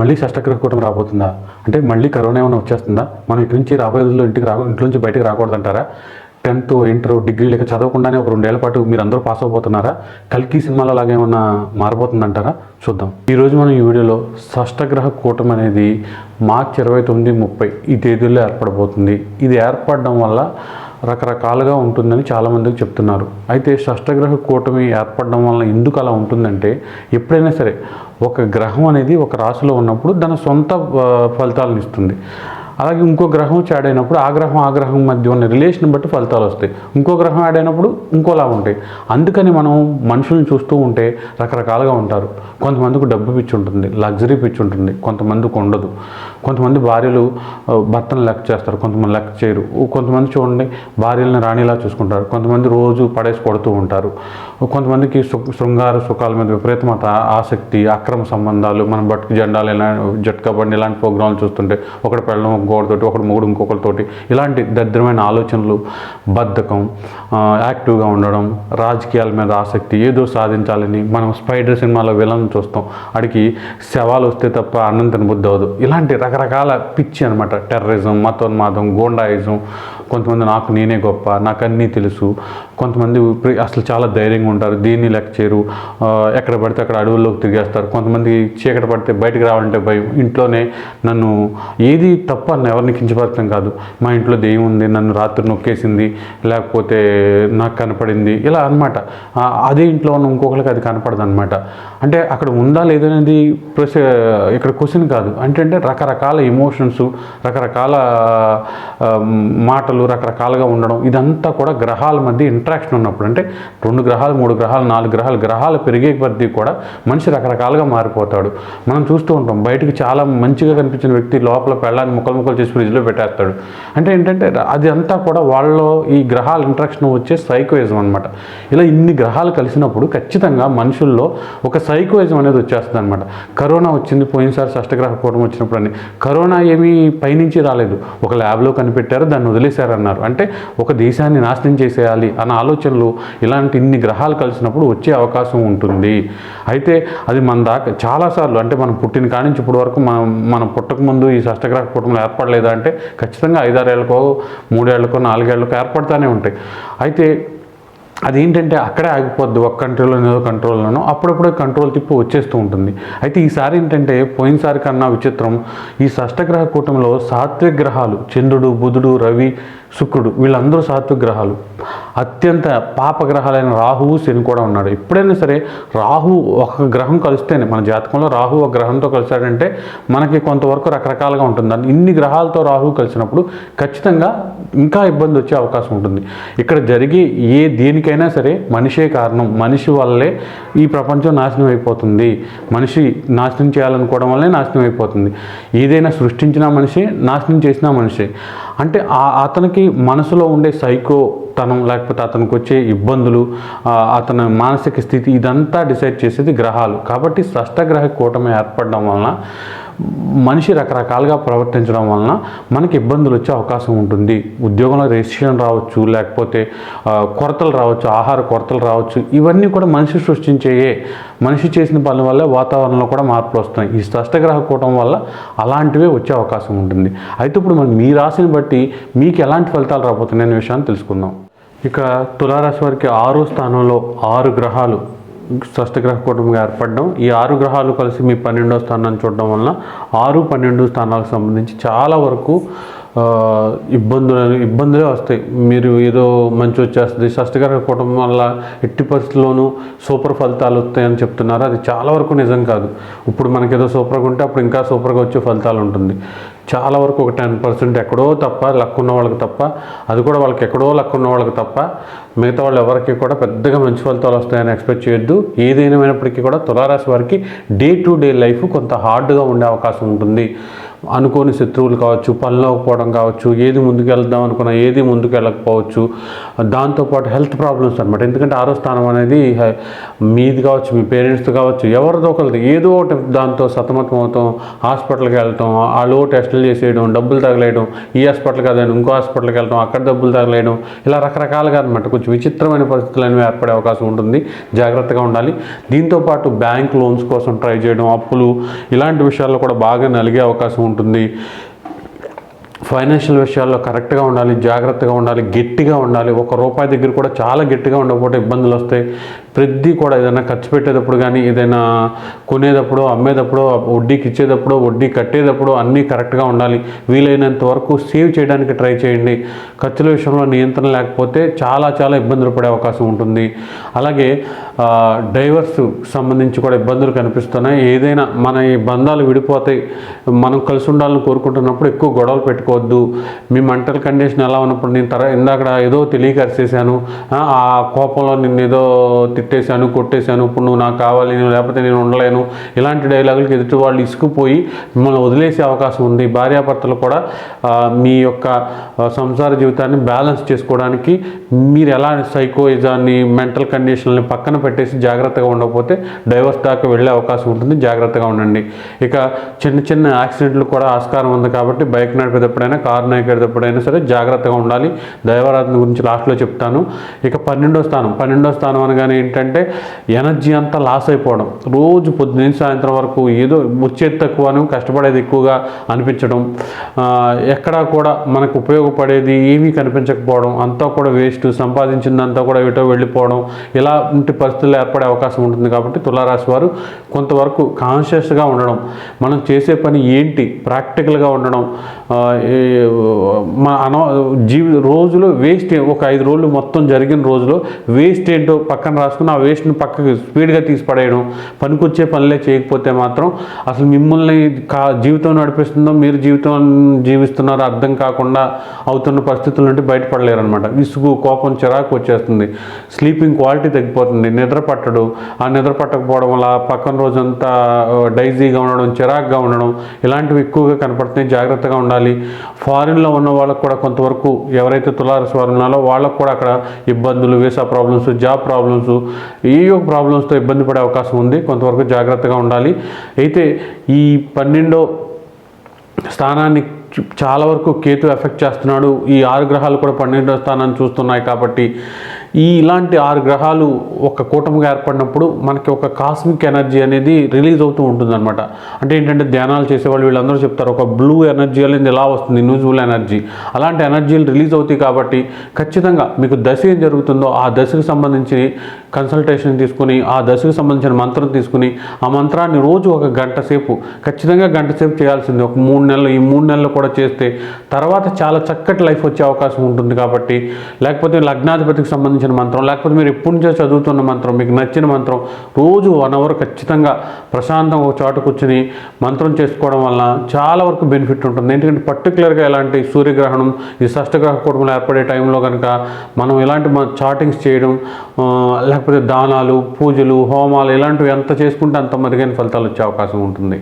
మళ్ళీ షష్టగ్రహ కూటమి రాబోతుందా? అంటే మళ్ళీ కరోనా ఏమైనా వచ్చేస్తుందా? మనం ఇటు నుంచి రాబోయే రోజుల్లో ఇంటికి రా ఇంట్లో నుంచి బయటకు రాకూడదంటారా టెన్త్ ఇంటర్ డిగ్రీ లేక చదవకుండానే ఒక రెండేళ్ళ పాటు మీరు అందరూ పాస్ అవబోతున్నారా కల్కి సినిమాలో లాగా ఏమన్నా మారబోతుందంటారా చూద్దాం. ఈరోజు మనం ఈ వీడియోలో షష్టగ్రహ కూటమి అనేది మార్చి ఇరవై తొమ్మిది ముప్పై ఈ తేదీల్లో ఏర్పడబోతుంది. ఇది ఏర్పడడం వల్ల రకరకాలుగా ఉంటుందని చాలామందికి చెప్తున్నారు. అయితే షష్టగ్రహ కూటమి ఏర్పడడం వలన ఎందుకు అలా ఉంటుందంటే ఎప్పుడైనా సరే ఒక గ్రహం అనేది ఒక రాశిలో ఉన్నప్పుడు దాని సొంత ఫలితాలను ఇస్తుంది. అలాగే ఇంకో గ్రహం యాడ్ అయినప్పుడు ఆ గ్రహం ఆ గ్రహం మధ్య ఉన్న రిలేషన్ బట్టి ఫలితాలు వస్తాయి. ఇంకో గ్రహం యాడ్ అయినప్పుడు ఇంకోలా ఉంటాయి. అందుకని మనం మనుషులను చూస్తూ ఉంటే రకరకాలుగా ఉంటారు. కొంతమందికి డబ్బు పిచ్చి ఉంటుంది లగ్జరీ పిచ్చి ఉంటుంది కొంతమందికి ఉండదు కొంతమంది భార్యలు భర్తను లెక్క చేస్తారు కొంతమంది లెక్క చేయరు. కొంతమంది చూడండి భార్యలను రాణిలా చూసుకుంటారు. కొంతమంది రోజు పడేసి కొడుతూ ఉంటారు. కొంతమందికి శృంగార సుఖాల మీద విపరీతమత ఆసక్తి అక్రమ సంబంధాలు మన బట్టు జెండాలు ఇలా జట్కా బండి ఇలాంటి ప్రోగ్రాంలు చూస్తుంటే ఒకటి పెళ్ళం ఇంకొకటితోటి ఒకటి మూడు ఇంకొకరితోటి. ఇలాంటి దరిద్రమైన ఆలోచనలు బద్ధకం యాక్టివ్గా ఉండడం రాజకీయాల మీద ఆసక్తి ఏదో సాధించాలని మనం స్పైడర్ సినిమాలో విలన్ చూస్తాం. అడిగి శవాలు వస్తే తప్ప అన్నం తినబుద్ధి అవ్వదు. ఇలాంటి రకరకాల పిచ్చి అనమాట టెర్రరిజం మతోన్మాదం గోండాయిజం. కొంతమంది నాకు నేనే గొప్ప నాకు అన్నీ తెలుసు. కొంతమంది అసలు చాలా ధైర్యంగా ఉంటారు దీన్ని లెక్క చేయరు ఎక్కడ పడితే అక్కడ అడవుల్లోకి తిరిగేస్తారు. కొంతమంది చీకటి పడితే బయటకు రావాలంటే భయం. ఇంట్లోనే నన్ను ఏది తప్ప అని ఎవరిని కించపరచడం కాదు. మా ఇంట్లో దెయ్యం ఉంది నన్ను రాత్రి నొక్కేసింది లేకపోతే నాకు కనపడింది ఇలా అనమాట అదే ఇంట్లో ఉన్న ఇంకొకరికి అది కనపడదు అనమాట అంటే అక్కడ ఉందా లేదనేది ప్రశ్న ఇక్కడ క్వశ్చన్ కాదు. అంటే అంటే రకరకాల ఎమోషన్స్ రకరకాల మాటలు రకరకాలుగా ఉండడం ఇదంతా కూడా గ్రహాల మధ్య ఇంట్రాక్షన్ ఉన్నప్పుడు అంటే రెండు గ్రహాలు మూడు గ్రహాలు నాలుగు గ్రహాలు గ్రహాలు పెరిగే కొద్దీ కూడా మనిషి రకరకాలుగా మారిపోతాడు. మనం చూస్తూ ఉంటాం బయటకు చాలా మంచిగా కనిపించిన వ్యక్తి లోపల పెళ్ళాన్ని ముక్కలు ముక్కలు చేసి ఫ్రిడ్జ్లో పెట్టేస్తాడు. అంటే ఏంటంటే అది అంతా కూడా వాళ్ళలో ఈ గ్రహాల ఇంట్రాక్షన్ వచ్చే సైకోయిజం అనమాట ఇలా ఇన్ని గ్రహాలు కలిసినప్పుడు ఖచ్చితంగా మనుషుల్లో ఒక సైకోయిజం అనేది వచ్చేస్తుంది అనమాట కరోనా వచ్చింది పోయినసారి షష్టగ్రహ కూటమి వచ్చినప్పుడు అని. కరోనా ఏమీ పైనుంచి రాలేదు. ఒక ల్యాబ్లో కనిపెట్టారు దాన్ని వదిలేశారన్నారు. అంటే ఒక దేశాన్ని నాశనం చేసేయాలి అన్న ఆలోచనలు ఇలాంటి ఇన్ని గ్రహాలు కలిసినప్పుడు వచ్చే అవకాశం ఉంటుంది. అయితే అది మన దాకా చాలాసార్లు అంటే మనం పుట్టిన కానించి నుంచి ఇప్పటి వరకు మనం మనం పుట్టకముందు ఈ షష్టగ్రహ కుటుంబం ఏర్పడలేదా అంటే ఖచ్చితంగా ఐదారేళ్ళకో మూడేళ్ళకో నాలుగేళ్ళకో ఏర్పడతానే ఉంటాయి. అయితే అదేంటంటే అక్కడే ఆగిపోద్ది ఒక కంట్రోల్లో ఏదో కంట్రోల్లోనో అప్పుడప్పుడు కంట్రోల్ తిప్పి వచ్చేస్తూ ఉంటుంది. అయితే ఈసారి ఏంటంటే పోయినసారి కన్నా విచిత్రం ఈ షష్టగ్రహ కూటమిలో సాత్విక గ్రహాలు చంద్రుడు బుధుడు రవి శుక్రుడు వీళ్ళందరూ సాత్విక గ్రహాలు అత్యంత పాప గ్రహాలైన రాహువు శని కూడా ఉన్నాడు. ఎప్పుడైనా సరే రాహు ఒక గ్రహం కలిస్తేనే మన జాతకంలో రాహు ఒక గ్రహంతో కలిశాడంటే మనకి కొంతవరకు రకరకాలుగా ఉంటుంది. అని ఇన్ని గ్రహాలతో రాహు కలిసినప్పుడు ఖచ్చితంగా ఇంకా ఇబ్బంది వచ్చే అవకాశం ఉంటుంది. ఇక్కడ జరిగే ఏ దేనికైనా సరే మనిషే కారణం. మనిషి వల్లే ఈ ప్రపంచం నాశనం అయిపోతుంది. మనిషి నాశనం చేయాలనుకోవడం వల్లే నాశనం అయిపోతుంది. ఏదైనా సృష్టించిన మనిషి నాశనం చేసిన మనిషి. అంటే అతనికి మనసులో ఉండే సైకో తనం లేకపోతే అతనికి వచ్చే ఇబ్బందులు అతని మానసిక స్థితి ఇదంతా డిసైడ్ చేసేది గ్రహాలు. కాబట్టి షష్టగ్రహ కూటమి ఏర్పడడం వలన మనిషి రకరకాలుగా ప్రవర్తించడం వలన మనకి ఇబ్బందులు వచ్చే అవకాశం ఉంటుంది. ఉద్యోగంలో రెసిషన్ రావచ్చు లేకపోతే కొరతలు రావచ్చు ఆహార కొరతలు రావచ్చు ఇవన్నీ కూడా మనిషి సృష్టించేయే మనిషి చేసిన పనుల వల్ల వాతావరణంలో కూడా మార్పులు వస్తున్నాయి. ఈ స్పష్టగ్రహ కూటం వల్ల అలాంటివే వచ్చే అవకాశం ఉంటుంది. అయితే ఇప్పుడు మనం మీ రాశిని బట్టి మీకు ఎలాంటి ఫలితాలు రాబోతున్నాయి అనే విషయాన్ని తెలుసుకుందాం. ఇక తులారాశి వారికి ఆరో స్థానంలో ఆరు గ్రహాలు షష్టగ్రహ కూటమిగా ఏర్పడడం ఈ ఆరు గ్రహాలు కలిసి మీ పన్నెండో స్థానాన్ని చూడడం వలన ఆరు పన్నెండు స్థానాలకు సంబంధించి చాలా వరకు ఇబ్బందులు ఇబ్బందులే వస్తాయి. మీరు ఏదో మంచి వచ్చేస్తుంది. షష్టగ్రహ కుటుంబం వల్ల ఎట్టి పరిస్థితుల్లోనూ సూపర్ ఫలితాలు వస్తాయని చెప్తున్నారు. అది చాలా వరకు నిజం కాదు. ఇప్పుడు మనకి ఏదో సూపర్గా ఉంటే అప్పుడు ఇంకా సూపర్గా వచ్చే ఫలితాలు ఉంటుంది. చాలా వరకు ఒక టెన్ పర్సెంట్ ఎక్కడో తప్ప లక్ ఉన్న వాళ్ళకి తప్ప అది కూడా వాళ్ళకి ఎక్కడో లక్ ఉన్న వాళ్ళకి తప్ప మిగతా వాళ్ళు ఎవరికి కూడా పెద్దగా మంచి ఫలితాలు వస్తాయని ఎక్స్పెక్ట్ చేయొద్దు. ఏదైనప్పటికీ కూడా తులారాశి వారికి డే టు డే లైఫ్ కొంత హార్డ్గా ఉండే అవకాశం ఉంటుంది. అనుకోని శత్రువులు కావచ్చు పనిలో కావచ్చు ఏది ముందుకు వెళ్దాం అనుకున్నా ఏది ముందుకు వెళ్ళకపోవచ్చు దాంతోపాటు హెల్త్ ప్రాబ్లమ్స్ అనమాట ఎందుకంటే ఆరో స్థానం అనేది మీది కావచ్చు మీ పేరెంట్స్ కావచ్చు ఎవరిదో ఒకరిది. ఏదో ఒకటి దాంతో సతమతం అవుతాం హాస్పిటల్కి వెళ్ళటం వాళ్ళు టెస్టులు చేసేయడం డబ్బులు తగలేయడం ఈ హాస్పిటల్ కాదని ఇంకో హాస్పిటల్కి వెళ్ళటం అక్కడ డబ్బులు తగలేయడం ఇలా రకరకాలుగా అనమాట కొంచెం విచిత్రమైన పరిస్థితులు అనేవి ఏర్పడే అవకాశం ఉంటుంది. జాగ్రత్తగా ఉండాలి. దీంతోపాటు బ్యాంక్ లోన్స్ కోసం ట్రై చేయడం అప్పులు ఇలాంటి విషయాల్లో కూడా బాగా నలిగే అవకాశం ఉంటుంది. ఫైనాన్షియల్ విషయాల్లో కరెక్ట్గా ఉండాలి జాగ్రత్తగా ఉండాలి గట్టిగా ఉండాలి. ఒక రూపాయి దగ్గర కూడా చాలా గట్టిగా ఉండకపోతే ఇబ్బందులు వస్తాయి. ప్రతి కూడా ఏదైనా ఖర్చు పెట్టేటప్పుడు కానీ ఏదైనా కొనేటప్పుడు అమ్మేటప్పుడు వడ్డీకి ఇచ్చేటప్పుడు వడ్డీ కట్టేటప్పుడు అన్నీ కరెక్ట్గా ఉండాలి. వీలైనంత వరకు సేవ్ చేయడానికి ట్రై చేయండి. ఖర్చుల విషయంలో నియంత్రణ లేకపోతే చాలా చాలా ఇబ్బందులు పడే అవకాశం ఉంటుంది. అలాగే డ్రైవర్స్ డైవర్స్ సంబంధించి కూడా ఇబ్బందులు కనిపిస్తున్నాయి. ఏదైనా మన ఈ బంధాలు విడిపోతాయి. మనం కలిసి ఉండాలని కోరుకుంటున్నప్పుడు ఎక్కువ గొడవలు పెట్టుకోవద్దు. మీ మెంటల్ కండిషన్ ఎలా ఉన్నప్పుడు నేను తర ఇందాక ఏదో తెలియకరిసేసాను. ఆ ఆ కోపంలో నిన్ను ఏదో తిట్టేశాను కొట్టేశాను ఇప్పుడు నువ్వు నాకు కావాలి నేను లేకపోతే నేను ఉండలేను. ఇలాంటి డైలాగులకి ఎదుటి వాళ్ళు ఇసుకుపోయి మిమ్మల్ని వదిలేసే అవకాశం ఉంది. భార్యాభర్తలు కూడా మీ యొక్క సంసార జీవితాన్ని బ్యాలెన్స్ చేసుకోవడానికి మీరు ఎలా సైకోయిజాన్ని మెంటల్ కండిషన్ని పక్కన పెట్టేసి జాగ్రత్తగా ఉండకపోతే డైవర్స్ దాకా వెళ్ళే అవకాశం ఉంటుంది. జాగ్రత్తగా ఉండండి. ఇక చిన్న చిన్న యాక్సిడెంట్లు కూడా ఆస్కారం ఉంది కాబట్టి బైక్ నడిపేటప్పుడైనా కారు నడిపేటప్పుడైనా సరే జాగ్రత్తగా ఉండాలి. దైవారాధన గురించి లాస్ట్లో చెప్తాను. ఇక పన్నెండో స్థానం. పన్నెండో స్థానం అనగానే ఏంటంటే ఎనర్జీ అంతా లాస్ అయిపోవడం. రోజు పొద్దున్న సాయంత్రం వరకు ఏదో వచ్చేది తక్కువను కష్టపడేది ఎక్కువగా అనిపించడం. ఎక్కడా కూడా మనకు ఉపయోగపడేది ఏమీ కనిపించకపోవడం. అంతా కూడా వేస్ట్ సంపాదించిందంతా కూడా ఎటో వెళ్ళిపోవడం. ఇలాంటి పరిస్థితులు ఏర్పడే అవకాశం ఉంటుంది కాబట్టి తులారాశి వారు కొంతవరకు కాన్షియస్గా ఉండడం. మనం చేసే పని ఏంటి? ప్రాక్టికల్గా ఉండడం. మా అన మన జీవి రోజులో వేస్ట్ ఒక ఐదు రోజులు మొత్తం జరిగిన రోజులో వేస్ట్ ఏంటో పక్కన రాసుకుని ఆ వేస్ట్ను పక్కకి స్పీడ్గా తీసి పడేయడం పనికొచ్చే పనులే చేయకపోతే మాత్రం అసలు మిమ్మల్ని కా జీవితం నడిపిస్తుందో మీరు జీవితం జీవిస్తున్నారో అర్థం కాకుండా అవుతున్న పరిస్థితుల నుండి బయటపడలేరు అనమాట విసుగు కోపం చిరాకు వచ్చేస్తుంది. స్లీపింగ్ క్వాలిటీ తగ్గిపోతుంది. నిద్ర పట్టడు. ఆ నిద్ర పట్టకపోవడం వల్ల పక్కన రోజంతా డైజీగా ఉండడం చిరాకుగా ఉండడం ఇలాంటివి ఎక్కువగా కనపడుతున్నాయి. జాగ్రత్తగా ఉండాలి. ఫారిన్లో ఉన్న వాళ్ళకు కూడా కొంతవరకు ఎవరైతే తులారస్ వారు ఉన్నారో వాళ్ళకు కూడా అక్కడ ఇబ్బందులు వీసా ప్రాబ్లమ్స్ జాబ్ ప్రాబ్లమ్స్ ఏయో ప్రాబ్లమ్స్తో ఇబ్బంది పడే అవకాశం ఉంది కొంతవరకు జాగ్రత్తగా ఉండాలి. అయితే ఈ పన్నెండో స్థానాన్ని చాలా వరకు కేతు ఎఫెక్ట్ చేస్తున్నాడు. ఈ ఆరు గ్రహాలు కూడా పన్నెండో స్థానాన్ని చూస్తున్నాయి కాబట్టి ఈ ఇలాంటి ఆరు గ్రహాలు ఒక కూటమిగా ఏర్పడినప్పుడు మనకి ఒక కాస్మిక్ ఎనర్జీ అనేది రిలీజ్ అవుతూ ఉంటుందన్నమాట. అంటే ఏంటంటే ధ్యానాలు చేసేవాళ్ళు వీళ్ళందరూ చెప్తారు ఒక బ్లూ ఎనర్జీ అనేది ఎలా వస్తుంది ఇన్విజిబుల్ ఎనర్జీ అలాంటి ఎనర్జీలు రిలీజ్ అవుతాయి కాబట్టి ఖచ్చితంగా మీకు దశ ఏం జరుగుతుందో ఆ దశకు సంబంధించి కన్సల్టేషన్ తీసుకుని ఆ దశకు సంబంధించిన మంత్రం తీసుకుని ఆ మంత్రాన్ని రోజు ఒక గంట సేపు ఖచ్చితంగా గంట సేపు చేయాల్సింది. ఒక మూడు నెలలు ఈ మూడు నెలలు కూడా చేస్తే తర్వాత చాలా చక్కటి లైఫ్ వచ్చే అవకాశం ఉంటుంది కాబట్టి లేకపోతే లగ్నాధిపతికి సంబంధించిన మంత్రం లేకపోతే మీరు ఎప్పటి నుంచో చదువుతున్న మంత్రం మీకు నచ్చిన మంత్రం రోజు వన్ అవర్ ఖచ్చితంగా ప్రశాంతంగా ఒక చోట కూర్చుని మంత్రం చేసుకోవడం వల్ల చాలా వరకు బెనిఫిట్ ఉంటుంది. ఎందుకంటే పర్టికులర్గా ఎలాంటి సూర్యగ్రహణం ఈ షష్టగ్రహ కుటుంబంలో ఏర్పడే టైంలో కనుక మనం ఇలాంటి చాటింగ్స్ చేయడం లేకపోతే లేకపోతే దానాలు పూజలు హోమాలు ఇలాంటివి ఎంత చేసుకుంటే అంత మెరుగైన ఫలితాలు వచ్చే అవకాశం ఉంటుంది.